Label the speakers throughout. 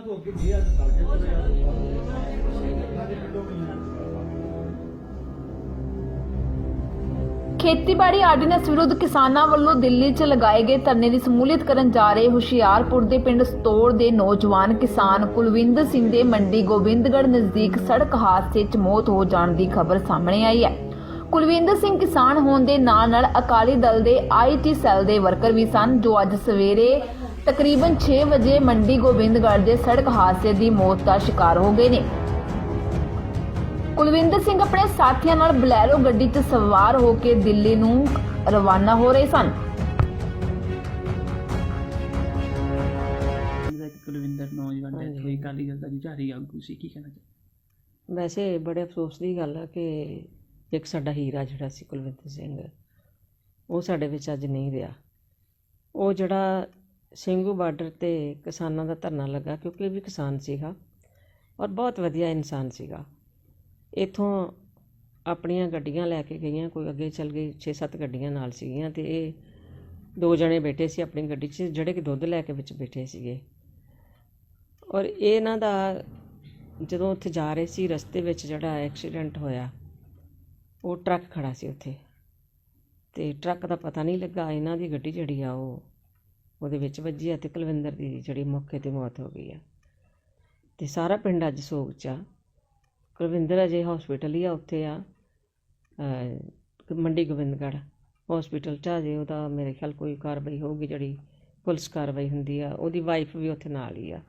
Speaker 1: ਇਹਨਾਂ ਤੋਂ ਅੱਗੇ ਵੀ ਹੱਥ ਤਲ ਕੇ
Speaker 2: ਖੇਤੀਬਾੜੀ ਆਰਡੀਨੈਂਸ ਵਿਰੁੱਧ ਕਿਸਾਨਾਂ ਵੱਲੋਂ ਦਿੱਲੀ 'ਚ ਲਗਾਏ ਗਏ ਧਰਨੇ ਦੀ ਸਮੂਲੀਅਤ ਕਰਨ ਜਾ ਰਹੇ ਹੁਸ਼ਿਆਰਪੁਰ ਦੇ ਪਿੰਡ ਸਤੋੜ ਦੇ ਨੌਜਵਾਨ ਕਿਸਾਨ ਕੁਲਵਿੰਦਰ ਸਿੰਘ ਦੇ ਮੰਡੀ ਗੋਬਿੰਦਗੜ੍ਹ ਨਜ਼ਦੀਕ ਸੜਕ ਹਾਦਸੇ 'ਚ ਮੌਤ ਹੋ ਜਾਣ ਦੀ ਖਬਰ ਸਾਹਮਣੇ ਆਈ ਹੈ। ਕੁਲਵਿੰਦਰ ਸਿੰਘ ਕਿਸਾਨ ਹੋਣ ਦੇ ਨਾਲ ਨਾਲ ਅਕਾਲੀ ਦਲ ਦੇ ਆਈਟੀ ਸੈੱਲ ਦੇ ਵਰਕਰ ਵੀ ਸਨ, ਜੋ ਅੱਜ ਸਵੇਰੇ ਤਕਰੀਬਨ 6 ਵਜੇ ਮੰਡੀ ਗੋਬਿੰਦਗੜ੍ਹ ਦੇ ਸੜਕ ਹਾਦਸੇ ਦੀ ਮੌਤ ਦਾ ਸ਼ਿਕਾਰ ਹੋ ਗਏ ਨੇ। ਕੁਲਵਿੰਦਰ ਸਿੰਘ ਆਪਣੇ ਸਾਥੀਆਂ ਨਾਲ ਬਲੈਰੋ ਗੱਡੀ 'ਚ ਸਵਾਰ ਹੋ ਕੇ ਦਿੱਲੀ ਨੂੰ ਰਵਾਨਾ ਹੋ ਰਹੇ ਸਨ।
Speaker 3: ਜਿਹਦਾ ਇੱਕ ਕੁਲਵਿੰਦਰ ਨੌਜਵਾਨ ਡੈਥ ਹੋਈ ਕਾਲੀ ਦਲ ਦਾ ਜੁਝਾਰੀ ਆਗੂ ਸੀ ਕੀ ਕਹਿਣਾ ਚਾਹੁੰਦੇ
Speaker 4: ਵੈਸੇ ਬੜੇ ਅਫਸੋਸ ਦੀ ਗੱਲ ਆ ਕਿ ਇੱਕ ਸਾਡਾ ਹੀਰਾ ਜਿਹੜਾ ਸੀ ਕੁਲਵਿੰਦਰ ਸਿੰਘ ਉਹ ਸਾਡੇ ਵਿੱਚ ਅੱਜ ਨਹੀਂ ਰਿਹਾ। ਉਹ ਜਿਹੜਾ ਸਿੰਘੂ ਬਾਰਡਰ ਤੇ ਕਿਸਾਨਾਂ ਦਾ ਧਰਨਾ ਲੱਗਾ ਕਿਉਂਕਿ ਇਹ ਵੀ ਕਿਸਾਨ ਸੀਗਾ ਔਰ ਬਹੁਤ ਵਧੀਆ ਇਨਸਾਨ ਸੀਗਾ। ਇਥੋਂ ਆਪਣੀਆਂ ਗੱਡੀਆਂ ਲੈ ਕੇ ਗਈਆਂ, ਕੋਈ ਅੱਗੇ ਚੱਲ ਗਈ 6-7 ਗੱਡੀਆਂ ਨਾਲ ਸੀਗੀਆਂ ਤੇ ਇਹ ਦੋ ਜਣੇ ਬੈਠੇ ਸੀ ਆਪਣੀ ਗੱਡੀ 'ਚ, ਜਿਹੜੇ ਕਿ ਦੁੱਧ ਲੈ ਕੇ ਵਿੱਚ ਬੈਠੇ ਸੀਗੇ। ਔਰ ਇਹ ਇਹਨਾਂ ਦਾ ਜਦੋਂ ਉੱਥੇ ਜਾ ਰਹੇ ਸੀ, ਰਸਤੇ ਵਿੱਚ ਜਿਹੜਾ ਐਕਸੀਡੈਂਟ ਹੋਇਆ, ਉਹ ਟਰੱਕ ਖੜਾ ਸੀ ਉੱਥੇ ਤੇ ਟਰੱਕ ਦਾ ਪਤਾ ਨਹੀਂ ਲੱਗਾ, ਇਹਨਾਂ ਦੀ ਗੱਡੀ ਜਿਹੜੀ ਆ ਉਹ ਉਹਦੇ ਵਿੱਚ ਵੱਜੀ ਆ ਤੇ ਕੁਲਵਿੰਦਰ ਦੀ ਜਿਹੜੀ ਮੌਕੇ ਤੇ ਮੌਤ ਹੋ ਗਈ ਆ। ਤੇ ਸਾਰਾ ਪਿੰਡ ਅੱਜ ਸੋਗ 'ਚ ਆ। ਕੁਲਵਿੰਦਰ ਅਜੇ ਹਸਪੀਟਲ ਹੀ ਆ, ਉੱਥੇ ਆ ਮੰਡੀ ਗੋਬਿੰਦਗੜ੍ਹ ਹਸਪੀਟਲ 'ਚ ਅਜੇ ਉਹਦਾ ਮੇਰੇ ਖਿਆਲ ਕੋਈ ਕਾਰਵਾਈ ਹੋਊਗੀ, ਜਿਹੜੀ ਪੁਲਿਸ ਕਾਰਵਾਈ ਹੁੰਦੀ ਆ, ਉਹਦੀ ਵਾਈਫ ਵੀ ਉੱਥੇ ਨਾਲ ਹੀ ਆ।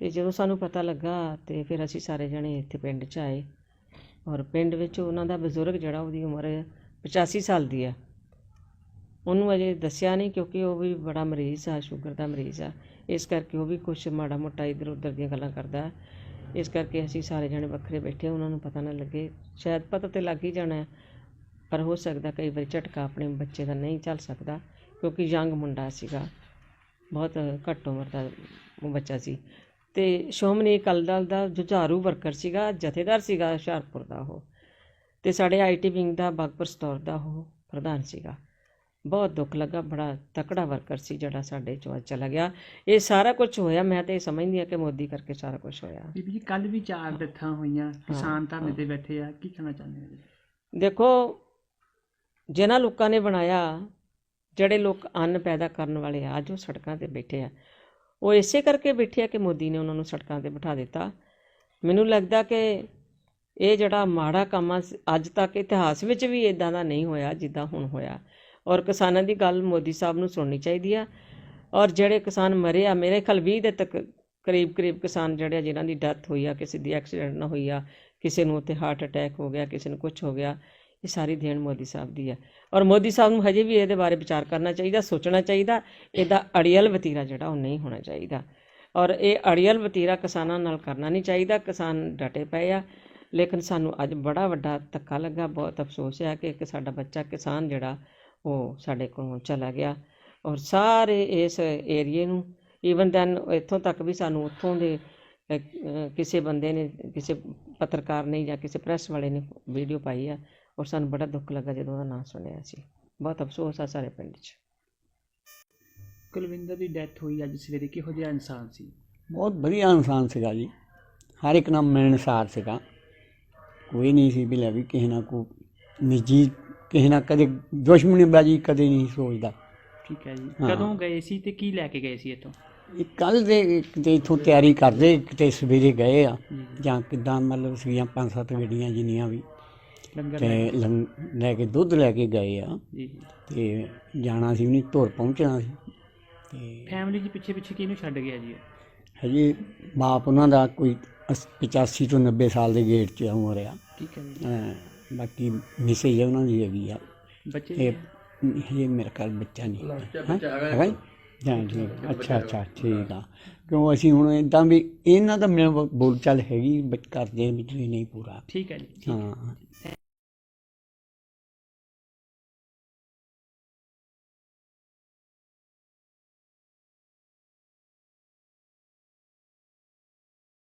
Speaker 4: ਤੇ ਜਦੋਂ ਸਾਨੂੰ ਪਤਾ ਲੱਗਾ ਤੇ ਫਿਰ ਅਸੀਂ ਸਾਰੇ ਜਣੇ ਇੱਥੇ ਪਿੰਡ 'ਚ ਆਏ। ਔਰ ਪਿੰਡ ਵਿੱਚ ਉਹਨਾਂ ਦਾ ਬਜ਼ੁਰਗ ਜਿਹੜਾ, ਉਹਦੀ ਉਮਰ 85 ਸਾਲ ਦੀ ਆ। ਉਹਨੂੰ ਅਜੇ ਦੱਸਿਆ ਨਹੀਂ ਕਿਉਂਕਿ ਉਹ ਵੀ ਬੜਾ ਮਰੀਜ਼ ਆ, ਸ਼ੂਗਰ ਦਾ ਮਰੀਜ਼ ਆ। ਇਸ ਕਰਕੇ ਉਹ ਵੀ ਕੁਛ ਮਾੜਾ ਮੋਟਾ ਇੱਧਰ ਉੱਧਰ ਦੀਆਂ ਗੱਲਾਂ ਕਰਦਾ। ਇਸ ਕਰਕੇ ਅਸੀਂ ਸਾਰੇ ਜਣੇ ਵੱਖਰੇ ਬੈਠੇ ਉਹਨਾਂ ਨੂੰ ਪਤਾ ਨਾ ਲੱਗੇ। ਸ਼ਾਇਦ ਪਤਾ ਤੇ ਲੱਗ ਹੀ ਜਾਣਾ ਪਰ ਹੋ ਸਕਦਾ ਕਈ ਵਾਰੀ ਝਟਕਾ ਆਪਣੇ ਬੱਚੇ ਦਾ ਨਹੀਂ ਚੱਲ ਸਕਦਾ, ਕਿਉਂਕਿ ਯੰਗ ਮੁੰਡਾ ਸੀਗਾ। ਬਹੁਤ ਘੱਟ ਉਮਰ ਦਾ ਉਹ ਬੱਚਾ ਸੀ। ਤੇ ਸ਼ੋਮਨੀ ਅਕਾਲੀ ਦਲ ਦਾ ਜੁਝਾਰੂ ਵਰਕਰ ਸੀਗਾ, ਜਥੇਦਾਰ ਸੀਗਾ ਹੁਸ਼ਿਆਰਪੁਰ ਦਾ ਉਹ। ਤੇ ਸਾਡੇ ਆਈਟੀ ਵਿੰਗ ਦਾ, ਬਾਗਪੁਰ ਸਟੋਰ ਦਾ ਉਹ ਪ੍ਰਧਾਨ ਸੀਗਾ। ਬਹੁਤ ਦੁੱਖ ਲੱਗਾ ਬੜਾ ਤਕੜਾ ਵਰਕਰ ਸੀ ਜਿਹੜਾ ਸਾਡੇ ਚੋਂ ਚਲਾ ਗਿਆ। ਇਹ ਸਾਰਾ ਕੁਝ ਹੋਇਆ ਮੈਂ ਤੇ ਇਹ ਸਮਝਦੀ ਹਾਂ ਕਿ ਮੋਦੀ ਕਰਕੇ ਸਾਰਾ ਕੁਝ ਹੋਇਆ।
Speaker 3: ਬੀਬੀ ਜੀ ਕੱਲ ਵੀ ਚਾਰ ਡੈਥਾਂ ਹੋਈਆਂ ਕਿਸਾਨ ਧਰਨੇ ਤੇ ਬੈਠੇ ਆ ਕੀ ਕਹਿਣਾ ਚਾਹੁੰਦੇ ਹੋ? ਜੀ
Speaker 4: ਦੇਖੋ ਜਿਨ੍ਹਾਂ ਲੋਕਾਂ ਨੇ ਬਣਾਇਆ ਜਿਹੜੇ ਲੋਕ ਅੰਨ ਪੈਦਾ ਕਰਨ ਵਾਲੇ ਆ ਅੱਜ ਉਹ ਸੜਕਾਂ ਤੇ ਬੈਠੇ ਆ। ਉਹ ਇਸੇ ਕਰਕੇ ਬੈਠੇ ਆ ਕਿ ਮੋਦੀ ਨੇ ਉਹਨਾਂ ਨੂੰ ਸੜਕਾਂ ਤੇ ਬਿਠਾ ਦਿੱਤਾ। ਮੈਨੂੰ ਲੱਗਦਾ ਕਿ ਇਹ ਜਿਹੜਾ ਮਾੜਾ ਕੰਮ ਆ ਅੱਜ ਤੱਕ ਇਤਿਹਾਸ ਵਿੱਚ ਵੀ ਇਦਾਂ ਦਾ ਨਹੀਂ ਹੋਇਆ ਜਿੱਦਾਂ ਹੁਣ ਹੋਇਆ। ਔਰ ਕਿਸਾਨਾਂ ਦੀ ਗੱਲ ਮੋਦੀ ਸਾਹਿਬ ਨੂੰ ਸੁਣਨੀ ਚਾਹੀਦੀ ਆ। ਔਰ ਜਿਹੜੇ ਕਿਸਾਨ ਮਰੇ ਆ, ਮੇਰੇ ਖਿਆਲ 20 ਦੇ ਤੱਕ ਕਰੀਬ ਕਰੀਬ ਕਿਸਾਨ ਜਿਹੜੇ ਆ, ਜਿਨ੍ਹਾਂ ਦੀ ਡੈਥ ਹੋਈ ਆ, ਕਿਸੇ ਦੀ ਐਕਸੀਡੈਂਟ ਨਾ ਹੋਈ ਆ, ਕਿਸੇ ਨੂੰ ਉੱਤੇ ਹਾਰਟ ਅਟੈਕ ਹੋ ਗਿਆ, ਕਿਸੇ ਨੂੰ ਕੁਝ ਹੋ ਗਿਆ, ਇਹ ਸਾਰੀ ਦੇਣ ਮੋਦੀ ਸਾਹਿਬ ਦੀ ਆ। ਔਰ ਮੋਦੀ ਸਾਹਿਬ ਨੂੰ ਹਜੇ ਵੀ ਇਹਦੇ ਬਾਰੇ ਵਿਚਾਰ ਕਰਨਾ ਚਾਹੀਦਾ, ਸੋਚਣਾ ਚਾਹੀਦਾ, ਇਹਦਾ ਅੜੀਅਲ ਵਤੀਰਾ ਜਿਹੜਾ ਉਹ ਨਹੀਂ ਹੋਣਾ ਚਾਹੀਦਾ। ਔਰ ਇਹ ਅੜੀਅਲ ਵਤੀਰਾ ਕਿਸਾਨਾਂ ਨਾਲ ਕਰਨਾ ਨਹੀਂ ਚਾਹੀਦਾ, ਕਿਸਾਨ ਡਟੇ ਪਏ ਆ। ਲੇਕਿਨ ਸਾਨੂੰ ਅੱਜ ਬੜਾ ਵੱਡਾ ਧੱਕਾ ਲੱਗਾ, ਬਹੁਤ ਅਫਸੋਸ ਹੈ ਕਿ ਇੱਕ ਸਾਡਾ ਬੱਚਾ ਕਿਸਾਨ ਜਿਹੜਾ ਉਹ ਸਾਡੇ ਕੋਲੋਂ ਚਲਾ ਗਿਆ ਔਰ ਸਾਰੇ ਇਸ ਏਰੀਏ ਨੂੰ ਈਵਨ ਦੈਨ ਇੱਥੋਂ ਤੱਕ ਵੀ ਸਾਨੂੰ ਉੱਥੋਂ ਦੇ ਕਿਸੇ ਬੰਦੇ ਨੇ ਕਿਸੇ ਪੱਤਰਕਾਰ ਨੇ ਜਾਂ ਕਿਸੇ ਪ੍ਰੈਸ ਵਾਲੇ ਨੇ ਵੀਡੀਓ ਪਾਈ ਆ ਔਰ ਸਾਨੂੰ ਬੜਾ ਦੁੱਖ ਲੱਗਾ ਜਦੋਂ ਉਹਦਾ ਨਾਮ ਸੁਣਿਆ ਸੀ। ਬਹੁਤ ਅਫਸੋਸ ਆ ਸਾਰੇ ਪਿੰਡ 'ਚ।
Speaker 3: ਕੁਲਵਿੰਦਰ ਦੀ ਡੈਥ ਹੋਈ ਅੱਜ ਸਵੇਰੇ ਕਿਹੋ ਜਿਹਾ ਇਨਸਾਨ ਸੀ?
Speaker 5: ਬਹੁਤ ਵਧੀਆ ਇਨਸਾਨ ਸੀਗਾ ਜੀ। ਹਰ ਇੱਕ ਨਾਲ ਮਿਲਣਸਾਰ ਸੀਗਾ। ਕੋਈ ਨਹੀਂ ਸੀ ਵੀ ਲੈ ਵੀ ਕਿਸੇ ਨਾਲ ਕੋ ਨਿੱਜੀ ਕਿਸੇ ਨਾਲ ਕਦੇ ਦੁਸ਼ਮਣੀਬਾਜੀ ਕਦੇ ਨਹੀਂ ਸੋਚਦਾ।
Speaker 3: ਠੀਕ ਹੈ ਜੀ।
Speaker 5: ਹਾਂ।
Speaker 3: ਕਦੋਂ ਗਏ ਸੀ ਤੇ ਕੀ ਲੈ ਕੇ ਗਏ ਸੀ ਇੱਥੋਂ?
Speaker 5: ਇਹ ਕੱਲ ਦੇ ਕਿਤੇ ਇਥੋਂ ਤਿਆਰੀ ਕਰਦੇ ਕਿਤੇ ਸਵੇਰੇ ਗਏ ਆ
Speaker 3: ਜੀ
Speaker 5: ਜਾਂ ਕਿਦਾਂ ਮਤਲਬ ਸੀਗੀਆਂ ਪੰਜ ਸੱਤ ਗੱਡੀਆਂ ਜਿੰਨੀਆਂ ਵੀ।
Speaker 3: ਲੰਗਰ
Speaker 5: ਤੇ
Speaker 3: ਲੈ
Speaker 5: ਕੇ। ਦੁੱਧ ਲੈ ਕੇ ਗਏ ਆ।
Speaker 3: ਜੀ।
Speaker 5: ਤੇ ਜਾਣਾ ਸੀ ਉਹਨੇ ਧੁਰ ਪਹੁੰਚਣਾ ਸੀ। ਤੇ
Speaker 3: ਫੈਮਿਲੀ ਜੀ ਪਿੱਛੇ ਪਿੱਛੇ ਕਿਹਨੂੰ ਛੱਡ ਗਿਆ ਜੀ? ਉਹ?
Speaker 5: ਹਜੇ ਬਾਪ ਉਹਨਾਂ ਦਾ ਕੋਈ ਅਸ- 85 ਤੋਂ 90 ਸਾਲ ਦੇ ਗੇਟ 'ਚ ਉਮਰ ਆ।
Speaker 3: ਠੀਕ ਹੈ ਜੀ।
Speaker 5: ਅਹ ਬਾਕੀ ਮਿਸੇਜ ਉਹਨਾਂ ਦੀ ਹੈਗੀ ਆ।
Speaker 3: ਬੱਚੇ
Speaker 5: ਇਹ
Speaker 3: ਜੀ?
Speaker 5: ਇਹ ਮੇਰਾ ਘਰ ਬੱਚਾ ਨਹੀਂ ਹੈਗਾ। ਜੀ? ਹਾਂ ਠੀਕ ਅੱਛਾ ਅੱਛਾ ਠੀਕ ਆ। ਕਿਉਂ ਅਸੀਂ ਹੁਣ ਇਦਾਂ ਵੀ ਇਹਨਾਂ ਦਾ ਮੇਰੇ ਬੋਲ ਚਾਲ ਹੈਗੀ ਬਟ ਕਰਦੇ ਵੀ ਨਹੀਂ ਪੂਰਾ।
Speaker 3: ਠੀਕ ਹੈ ਜੀ।
Speaker 5: ਹਾਂ।